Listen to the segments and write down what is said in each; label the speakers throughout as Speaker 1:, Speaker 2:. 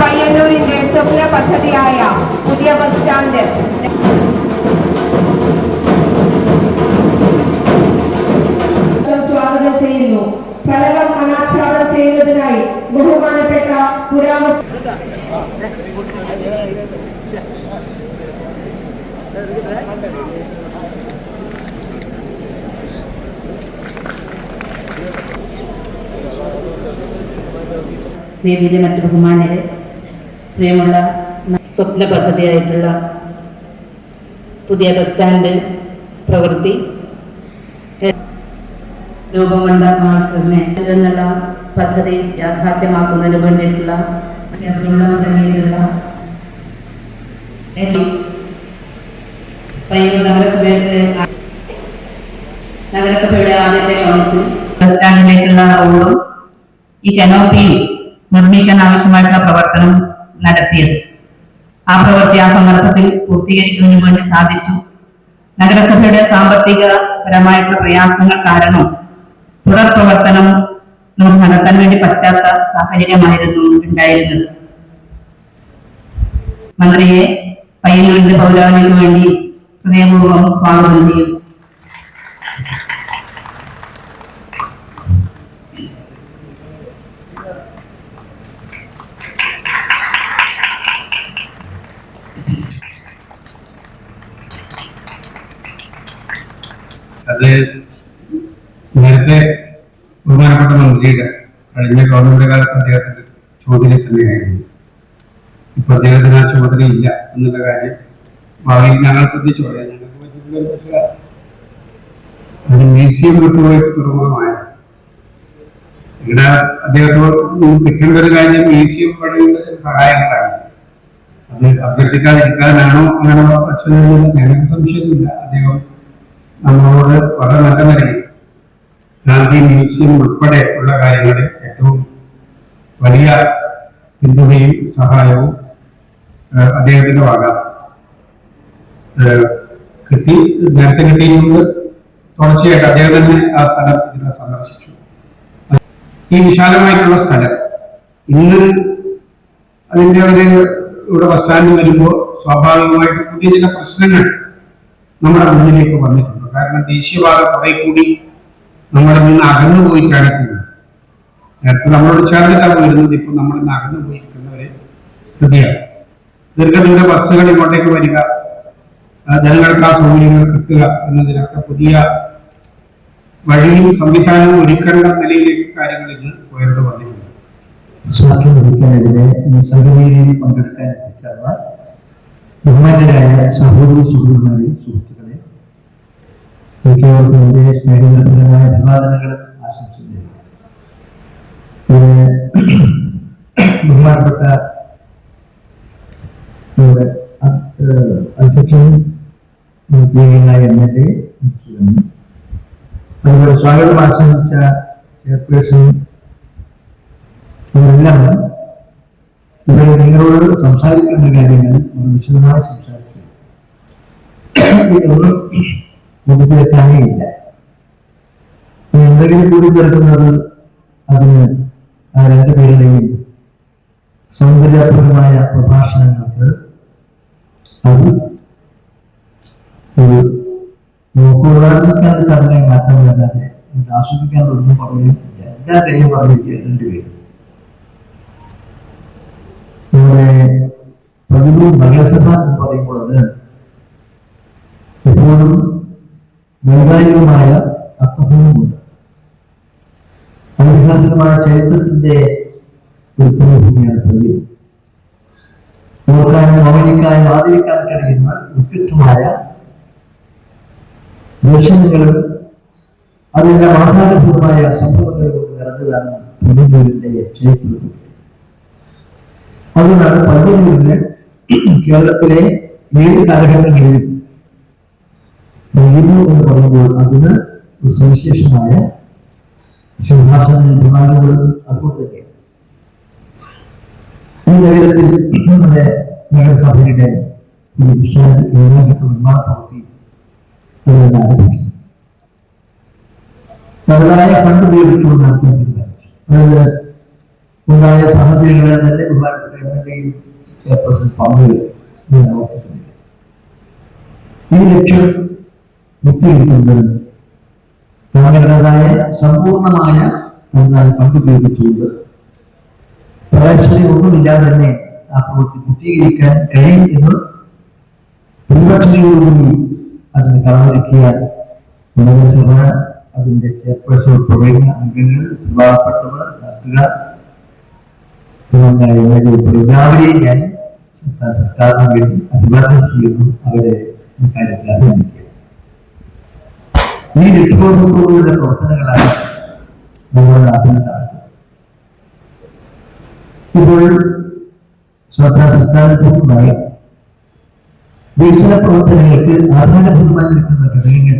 Speaker 1: പയ്യന്നൂരിന്റെ സ്വപ്ന പദ്ധതിയായ പുതിയ bus stand. സ്വാഗതം ചെയ്യുന്നു. ഫലകം അനാച്ഛാദം ചെയ്യുന്നതിനായി ബഹുമാനപ്പെട്ട പുരാവസ്തു
Speaker 2: വേദിയിലെ മറ്റു ബഹുമാനരെ പ്രിയമുള്ള സ്വപ്ന പദ്ധതിയായിട്ടുള്ള പുതിയ ബസ് സ്റ്റാൻഡ് പ്രവൃത്തി. രൂപം നാട്ടിനെ എന്നുള്ള പദ്ധതി യാഥാർത്ഥ്യമാക്കുന്നതിന് വേണ്ടിയിട്ടുള്ള തുടങ്ങിയിട്ടുള്ള നഗരസഭയുടെ ആദ്യത്തെ കൗൺസിൽ ബസ് സ്റ്റാൻഡിലേക്കുള്ള റോഡും ഈ കനോപ്പിയും നിർമ്മിക്കാൻ ആവശ്യമായിട്ടുള്ള പ്രവർത്തനം നടത്തിയത്. ആ പ്രവൃത്തി ആ സന്ദർഭത്തിൽ പൂർത്തീകരിക്കുന്നതിന് വേണ്ടി സാധിച്ചു. നഗരസഭയുടെ സാമ്പത്തിക പരമായിട്ടുള്ള പ്രയാസങ്ങൾ കാരണം തുടർ പ്രവർത്തനം നടത്താൻ വേണ്ടി പറ്റാത്ത സാഹചര്യമായിരുന്നു ഉണ്ടായിരുന്നത്. മന്ത്രിയെ പയ്യന്നൂരിന്റെ പൗരാണിക്ക് വേണ്ടി ഹൃദയപൂർവം സ്വാഗതം ചെയ്യും
Speaker 3: അത് നേരത്തെ ബഹുമാനപ്പെട്ട മന്ത്രിയുടെ കഴിഞ്ഞ ഗവൺമെന്റ് കാലത്ത് അദ്ദേഹത്തിന്റെ ചുമതല തന്നെയായിരുന്നു. ഇപ്പൊ അദ്ദേഹത്തിന് ആ ചുമതല ഇല്ല എന്നുള്ള കാര്യം ഭാവിയിൽ ഞങ്ങൾ ശ്രദ്ധിച്ചു. അത് മ്യൂസിയം തുറമുഖമായ ഇവിടെ അദ്ദേഹത്തോട് കിട്ടേണ്ട ഒരു കാര്യം മ്യൂസിയം വഴിയുള്ള ചില സഹായങ്ങളാണ്. അത് അഭ്യർത്ഥിക്കാതിരിക്കാനാണോ അങ്ങനെ അച്ഛനും ഞങ്ങൾക്ക് സംശയമൊന്നുമില്ല അദ്ദേഹം നമ്മളോട് വളരെ നല്ല നിലയിൽ ഗാന്ധി മ്യൂസിയം ഉൾപ്പെടെ ഉള്ള കാര്യങ്ങളിൽ ഏറ്റവും വലിയ പിന്തുണയും സഹായവും അദ്ദേഹത്തിന്റെ ഏഹ്, കിട്ടി നേരത്തെ കിട്ടിയിരുന്നത് തുടർച്ചയായിട്ട് അദ്ദേഹം തന്നെ ആ സ്ഥലം ഇതിനെ സന്ദർശിച്ചു. ഈ വിശാലമായിട്ടുള്ള സ്ഥലം ഇന്ന് അതിന്റെ ഒരു ഇവിടെ ബസ് സ്റ്റാൻഡിൽ വരുമ്പോൾ സ്വാഭാവികമായിട്ട് പുതിയ ചില പ്രശ്നങ്ങൾ നമ്മുടെ മുന്നിലേക്ക് വന്നിട്ടുണ്ട്. കാരണം ദേശീയപാത കുറെ കൂടി നമ്മളിൽ നിന്ന് അകന്നു പോയി കാണിക്കുന്നത് നേരത്തെ നമ്മളോട് ചേർന്നിട്ടാണ് വരുന്നത് ഇപ്പൊ നമ്മളിൽ നിന്ന് അകന്നു പോയിരിക്കുന്ന ഒരു സ്ഥിതിയാണ്. ദീർഘദൂര ബസ്സുകൾ ഇങ്ങോട്ടേക്ക് വരിക ജനങ്ങൾക്ക് ആ സൗകര്യങ്ങൾ കിട്ടുക എന്നതിനൊക്കെ പുതിയ വഴിയും സംവിധാനവും ഒരുക്കേണ്ട നിലയിലേക്ക് കാര്യങ്ങൾ ഇന്ന് ഉയർന്നു വന്നിട്ടുണ്ട്.
Speaker 4: പങ്കെടുക്കാൻ എത്തിച്ചേർന്ന ബഹുമാനരായ സഹോദരി സുഹൃത്തുമാരെ മിക്കവർക്കും എന്റെ സ്നേഹപരമായ അഭിവാദനങ്ങൾ ആശംസിക്കുന്നു. ബഹുമാനപ്പെട്ട നമ്മുടെ അധ്യക്ഷൻ എം. എൽ എ അതുപോലെ സ്വാഗതം ആശംസിച്ച ചെയർപേഴ്സൺ ഇവിടെ നിങ്ങളോട് സംസാരിക്കേണ്ട കാര്യങ്ങൾ വിശദമായി സംസാരിച്ചു. മുഖത്ത് വെക്കാനേ ഇല്ല എന്തെങ്കിലും കൂടി ചേർക്കുന്നത് അതിന് ആ രണ്ട് പേരുടെയും സൗന്ദര്യാത്മകമായ പ്രഭാഷണങ്ങൾക്ക് അത് ഒരു നോക്കുകൂടാതിരിക്കാൻ തന്നെ മാറ്റമില്ലാതെ വരാതെ ആസ്വദിക്കാൻ ഒന്നും പറയുന്നില്ല എല്ലാ കാര്യം പറഞ്ഞിരിക്കുക രണ്ടുപേരും നമ്മുടെ പതിവ് നഗരസഭ എന്ന് പറയുമ്പോൾ അത് എപ്പോഴും വൈകാരികമായ അർത്ഥവുമുണ്ട് ഐതിഹാസികമായ ചരിത്രത്തിന്റെ ഒരു ഭൂമിയാണ് പതിവ് ഓർക്കാനും ഓർമ്മിക്കാനും ആദരിക്കാൻ കഴിയുന്ന ഉത്കൃഷ്ടമായ ദർശനങ്ങളും അതിന്റെ ആധാരഭൂതമായ സംഭവങ്ങൾ കൊണ്ട് നിറഞ്ഞതാണ് പതിനൂരിന്റെ ചരിത്രത്തിൽ അതുകൊണ്ടാണ് പള്ളിയൂരിന് കേരളത്തിലെ ഏത് കാലഘട്ടങ്ങളിലും കഴിയുന്നു എന്ന് പറയുമ്പോൾ അതിന് ഒരു സവിശേഷമായ സിംഹാസന വിമാനങ്ങളും അതുകൊണ്ട് തന്നെ ഈ നഗരത്തിൽ നമ്മുടെ നഗരസഭയുടെ ഒരു വിശാല നിർമ്മാണ പ്രവൃത്തി അതുകൊണ്ട് തനതായ ഫണ്ട് ഉപയോഗിച്ചുകൊണ്ട് നടത്തിയിട്ടുണ്ട്. അതായത് ഉണ്ടായ സാഹചര്യങ്ങളെ തന്നെ ബഹുമാനപ്പെട്ട എം എൽ എയും ചെയർപേഴ്സൺ ഈ ലക്ഷ്യം മുത്തിയിരിക്കുന്നത് താങ്കളുടേതായ സമ്പൂർണമായ തനതായ ഫണ്ട് ഉപയോഗിച്ചുകൊണ്ട് പ്രവേശനം ഒന്നുമില്ലാതെ തന്നെ ആ പ്രവൃത്തി പൂർത്തീകരിക്കാൻ കഴിയും എന്ന് ഭൂരിപക്ഷങ്ങളോടുകൂടി അതിന് കളമൊരുക്കിയാൽ നഗരസഭ അതിന്റെ ചെയർപേഴ്സൺ ഉൾപ്പെടെയുള്ള അംഗങ്ങൾ ഉത്തരവാദപ്പെട്ടവർ നാട്ടുകാർ എല്ലാവരെയും ഞാൻ സർക്കാരിന് വേണ്ടി അഭിവാദനം ചെയ്യുന്നു. അവരെ ഇക്കാര്യത്തിൽ കാര്യത്തിൽ അഭിനന്ദിക്കുന്നു ഈ ലക്ഷ്യബോധത്തോടുള്ള പ്രവർത്തനങ്ങളാണ് നമ്മുടെ നാട്ടിൽ നടക്കുന്നത് ഇപ്പോൾ സർക്കാർ സർക്കാരിന് വികസന പ്രവർത്തനങ്ങൾക്ക് ആധാരഭൂതമായി നിൽക്കുന്ന ഘടകങ്ങൾ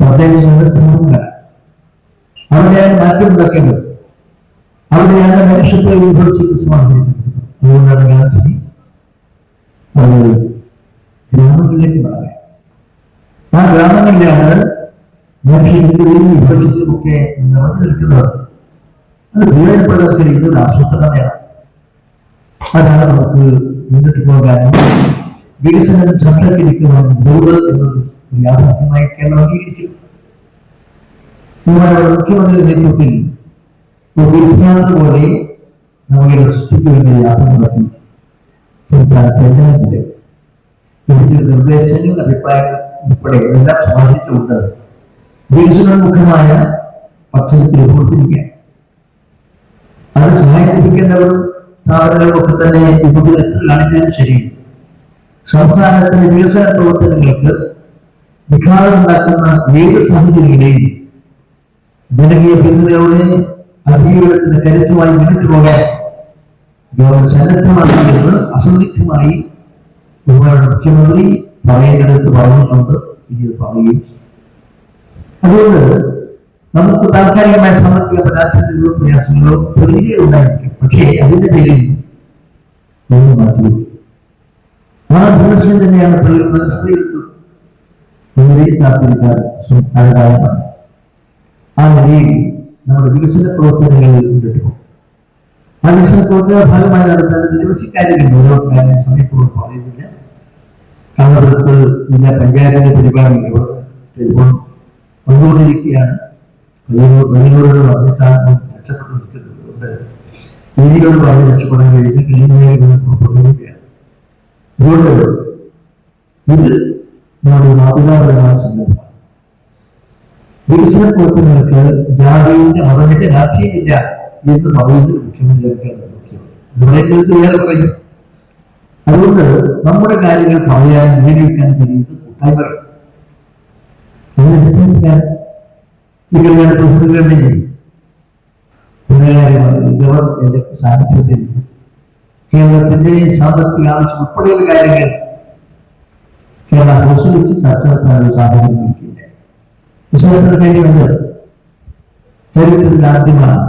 Speaker 4: തദ്ദേശ വ്യവസ്ഥകളാണ് അവിടെയാണ് മാറ്റം ഉണ്ടാക്കേണ്ടത് അവിടെയാണ് മനുഷ്യത്തെ വിഭജിച്ച് സമാഹരിച്ചിട്ടുള്ളത് അതുകൊണ്ടാണ് ഗാന്ധി അത് ഗ്രാമങ്ങളിലേക്ക് മാറുക ആ ഗ്രാമങ്ങളിലാണ് മനുഷ്യരും വിഭജിച്ചുമൊക്കെ നിറഞ്ഞു നിൽക്കുന്നത് അത് പ്രയോജനപ്പെടാൻ ഒരു ആസൂത്രണമാണ് അതാണ് നമുക്ക് മുന്നോട്ട് പോകാനും വികസനം സംരക്ഷിക്കുവാൻ ബോധം എന്നത് യാഥാർത്ഥ്യമായി കേരളം അംഗീകരിച്ചു. മുഖ്യമന്ത്രിയുടെ മുഖ്യമന്ത്രി നേതൃത്വത്തിൽ തീർത്ഥാടനം പോലെ നമ്മുടെ സൃഷ്ടിക്ക് വേണ്ടി യാത്ര നടത്തി. ഇതിന്റെ നിർദ്ദേശങ്ങൾ അഭിപ്രായങ്ങൾ ഉൾപ്പെടെ എല്ലാം സമാഹരിച്ചുകൊണ്ട് വികസനോന്മുഖമായ പദ്ധതി രൂപപ്പെടുത്തിയിരിക്കുകയാണ് അത് സഹായിപ്പിക്കേണ്ടവർ സ്ഥാപനങ്ങളൊക്കെ തന്നെ ഉപഗ്രഹത്തിൽ കാണിച്ചതിന് ശരി സംസ്ഥാനത്തിന്റെ വികസന പ്രവർത്തനങ്ങൾക്ക് വിഘാതം ഉണ്ടാക്കുന്ന ഏത് സാഹചര്യങ്ങളെയും ജനകീയ ഭിന്നതയോടെ അധികാരത്തിന് കരുത്തുമായി മുന്നോട്ട് പോകാൻ ഗവൺമെന്റ് സന്നദ്ധമാണ് എന്ന് അസന്നിഗ്ധമായി മുഖ്യമന്ത്രി പറയേണ്ടടുത്ത് പറഞ്ഞിട്ടുണ്ട് ഇനി പറയുകയും അതുകൊണ്ട് നമുക്ക് താൽക്കാലികമായ സാമ്പത്തിക പരാജയങ്ങളും പ്രയാസങ്ങളും വലിയ ഉണ്ടായിരിക്കും. പക്ഷേ അതിന്റെ പേരിൽ ഒന്നും മാറ്റിവെക്കും ആ ദിവസം തന്നെയാണ് മനസ്സിലെടുത്തത് വളരെ ആ നിലയിൽ നമ്മുടെ വികസന പ്രവർത്തനങ്ങളിൽ മുന്നോട്ട് പോകും ആ വികസന പ്രവർത്തന ഭാഗമായി നടത്താൻ നിരവധി കാര്യങ്ങൾ ഓരോ കാര്യം സമയത്തോട് പറയുന്നില്ല. കണ്ണപുരത്ത് ജില്ലാ പഞ്ചായത്തിന്റെ പരിപാടി ഇവിടെ ടെലിഫോൺ വന്നുകൊണ്ടിരിക്കുകയാണ് വലിയ- വലിയവരോട് പറഞ്ഞിട്ടാണ് രക്ഷപ്പെട്ടു നിൽക്കുന്നത് രീതികളോട് പറഞ്ഞ് രക്ഷപ്പെടാൻ കഴിഞ്ഞ് കഴിയുന്നതിന് പുറപ്പെടുകയാണ് അതുകൊണ്ട് ഇത് നമ്മുടെ മാതൃകാപരമായ സംരംഭമാണ് വികസന പ്രവർത്തനങ്ങൾക്ക് ജാതിയുടെ മതത്തിന്റെ രാഷ്ട്രീയമില്ല എന്ന് പറയുന്നത് മുഖ്യമന്ത്രിയൊക്കെയാണ് മുഖ്യമന്ത്രി വേറെ പറയും അതുകൊണ്ട് നമ്മുടെ കാര്യങ്ങൾ പറയാൻ നേടിയെടുക്കാൻ കഴിയുന്നത് കൂട്ടായ്മകൾ അതിനെ അടിസ്ഥാനത്തിലാണ് ഈ കല്യാണ പ്രസിഡന്റിനെ ഇവർ എന്റെ സാന്നിധ്യത്തിൽ കേരളത്തിന്റെ സാമ്പത്തിക ആവശ്യം ഉൾപ്പെടെയുള്ള കാര്യങ്ങൾ കേരള ഹൗസിൽ വെച്ച് ചർച്ച നടത്താനുള്ള സാഹചര്യം ഒരുക്കിയില്ല നിസ്സാരത്തിന് കാര്യമുണ്ട് ചരിത്രത്തിൽ ആദ്യമാണ്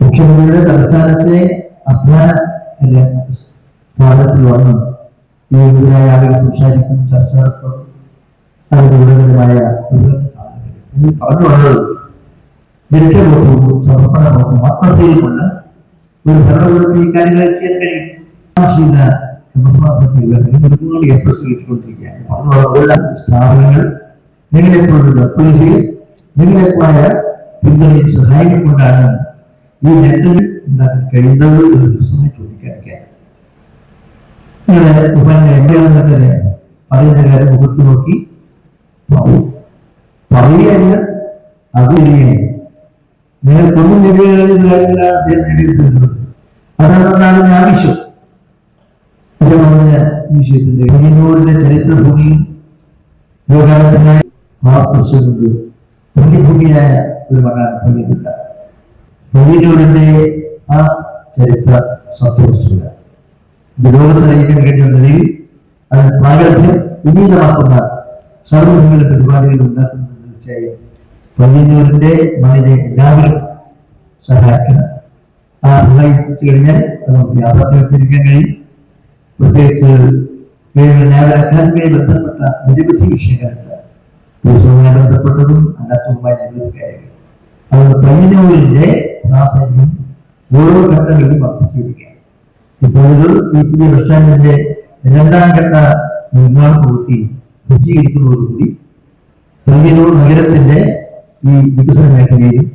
Speaker 4: മുഖ്യമന്ത്രിയുടെ തലസ്ഥാനത്തെ അസ്ഥാന അല്ല, സ്ഥാനത്തിൽ വന്ന് ഈ എതിരായ ആളുകൾ സംസാരിക്കും ചർച്ച നടത്തും അതിന്റെ ഗുണകരമായ ഇതിൽ പറഞ്ഞു വന്നത് ലക്ഷ്യബോധവും സമർപ്പണബോധവും ആത്മസ്ഥൈര്യമുള്ള ഒരു ഭരണകൂടത്തിൽ ഈ കാര്യങ്ങൾ ചെയ്യാൻ കഴിയും ആ ചെയ്ത ക്രമസമാധാനത്തിൽ ഒരുപാട് എഫേഴ്സ് കിട്ടിക്കൊണ്ടിരിക്കുകയാണ് പറഞ്ഞു വന്നതെല്ലാം സ്ഥാപനങ്ങൾ നിങ്ങളെപ്പോഴുള്ള അപ്പോഴും നിങ്ങളെപ്പോയ പിന്തുണയും സഹായം കൊണ്ടാണ് ഈ നേട്ടങ്ങൾ ഉണ്ടാക്കാൻ കഴിയുന്നത് എന്ന് പ്രശ്നമായി ചോദിക്കാൻ നിങ്ങളെ ഉപാധി തന്നെയാണ് കാര്യം മുഖത്ത് നോക്കി. പറയും. പറയുകയല്ല അത് ഇരിക്കുകയാണ് നിങ്ങൾ കൊന്നു അദ്ദേഹം നേടിയെടുത്തിരുന്നത് അതാണ് ആവശ്യം വിഷയത്തിന്റെ പയ്യന്നൂരിന്റെ ചരിത്ര ഭൂമിയും യോഗാനത്തിനായി വാസ്തുണ്ട് പുണ്യഭൂമിയായ ഒരു മണ്ണാണ് പയ്യന്നൂരിന്റെ ആ ചരിത്ര സത്യവസ്തുത ലോകത്ത് നയിക്കാൻ കഴിയുന്ന നിലയിൽ അത് പ്രാഗൽഭ്യം വിനീതമാക്കുന്ന സർവങ്ങളുടെ പരിപാടികൾ ഉണ്ടാക്കുന്നത് തീർച്ചയായും പയ്യന്നൂരിന്റെ മണ്ണിനെ എല്ലാവരും സഹായിക്കണം. ആ സഹായിച്ചു കഴിഞ്ഞാൽ നമുക്ക് യാഥാർത്ഥ്യത്തിരിക്കാൻ കഴിയും. പ്രത്യേകിച്ച് കേരള അക്കാദമിയെ ബന്ധപ്പെട്ട നിരവധി വിഷയങ്ങളുണ്ട്. ദിവസവുമായി ബന്ധപ്പെട്ടതും അല്ലാത്തതുമായ നിരവധി കാര്യങ്ങൾ. അതുകൊണ്ട് പയ്യന്നൂരിന്റെ പ്രാധാന്യം ഓരോ ഘട്ടങ്ങളിലും വർദ്ധിച്ചിരിക്കുകയാണ് ഇപ്പോൾ ഈ പുതിയ ബസ് സ്റ്റാൻഡിന്റെ രണ്ടാം ഘട്ട നിർമ്മാണ പ്രവൃത്തി ശുചീകരിക്കുന്നതോടുകൂടി പയ്യന്നൂർ നഗരത്തിന്റെ ഈ വികസന മേഖലയിലും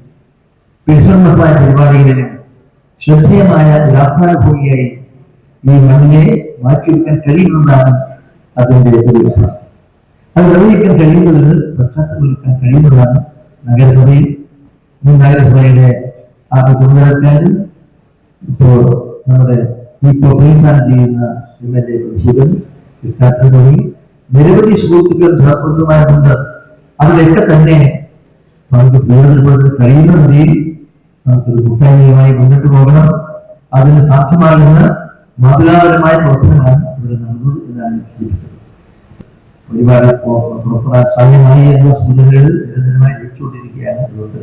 Speaker 4: വികസനമായ പരിപാടികളിലും ശ്രദ്ധേയമായ യാത്രാനുഭൂമിയായി ഈ മണ്ണിനെ മാറ്റിയെടുക്കാൻ കഴിയുമെന്നാണ് അതിന്റെ ഒരു അത് നിർവഹിക്കാൻ കഴിയുന്നതിന് പശ്ചാത്തലം ഒരുക്കാൻ കഴിയുന്നതാണ് നഗരസഭയിൽ. മുൻ നഗരസഭയുടെ ആ ചുമതലക്കാരും ഇപ്പോൾ പ്രീസാൻ ചെയ്യുന്ന എം എൽ എ സുധൻ തുടങ്ങി നിരവധി സുഹൃത്തുക്കൾ സഹപ്രദമായിട്ടുണ്ട് അതിലൊക്കെ തന്നെ നമുക്ക് പ്രയോജനപ്പെടുത്താൻ കഴിയുന്ന നിലയിൽ നമുക്കൊരു കൂട്ടായ്മയുമായി മുന്നോട്ട് പോകണം അതിന് സാധ്യമാകുന്ന മാതൃകാപരമായ പ്രവർത്തനമാണ് ഇവിടെ നടന്നത് എന്നാണ് സൂചിപ്പിച്ചത് ഒരുപാട് പുറപ്പെടാൻ സാധ്യമായി എന്ന സൂചനകളിൽ നിരന്തരമായി ലഭിച്ചുകൊണ്ടിരിക്കുകയാണ് അതുകൊണ്ട്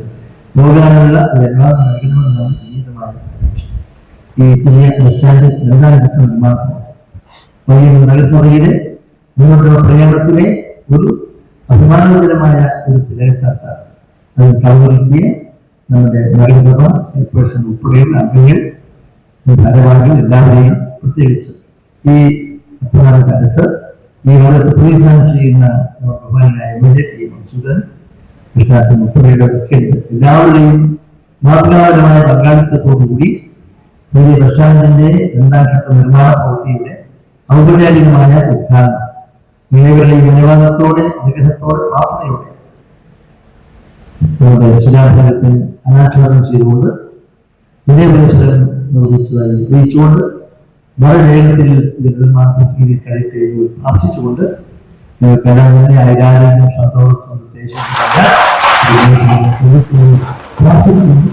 Speaker 4: പോകാനുള്ള അനുവാദം നൽകണമെന്നാണ്. ഈ പുതിയ ബസ് സ്റ്റാൻഡ് രണ്ടാം ഘട്ട നിർമ്മാണമാണ് വലിയ നഗരസഭയിലെ മുന്നോട്ടുള്ള പ്രയാണത്തിലെ ഒരു അഭിമാനകരമായ ഒരു തിരച്ചാത്ത അത് കൗറിക്കിയ നമ്മുടെ നഗരസഭ ചെയർപേഴ്സൺ ഉൾപ്പെടെയുള്ള അംഗങ്ങൾ ഭാരവാഹികൾ എല്ലാവരെയും പ്രത്യേകിച്ച് ഈ അഭിമാന കാലത്ത് ഈ വളരെ പ്രതിനിധാനം ചെയ്യുന്ന ബഹുമാനായ M L A T Mansudan Krishnattan ഉൾപ്പെടെയുള്ള എല്ലാവരുടെയും മാതൃകാപരമായ പങ്കാളിത്തത്തോടുകൂടി പുതിയ ബസ് സ്റ്റാൻഡിന്റെ രണ്ടാം ഘട്ട നിർമ്മാണ പ്രവൃത്തിയുടെ ഔപചാരികമായ ഉദ്ഘാടനം. നിലവിലുള്ള വിനിയോഗത്തോടെ അനുഗ്രഹത്തോടെ പ്രാർത്ഥനയോടെ നമ്മുടെ ശിലാഫലത്തിന് അനാച്ഛാദനം ചെയ്തുകൊണ്ട് വിനയപരിസരം നിർവഹിച്ചതായി അറിയിച്ചുകൊണ്ട് വളരെ വേഗത്തിൽ നിർമ്മാണത്തിൽ കഴിയട്ടെ എന്ന് പ്രാർത്ഥിച്ചുകൊണ്ട് ഐരാരോഗ്യം സന്തോഷം പ്രാർത്ഥിക്കുന്നു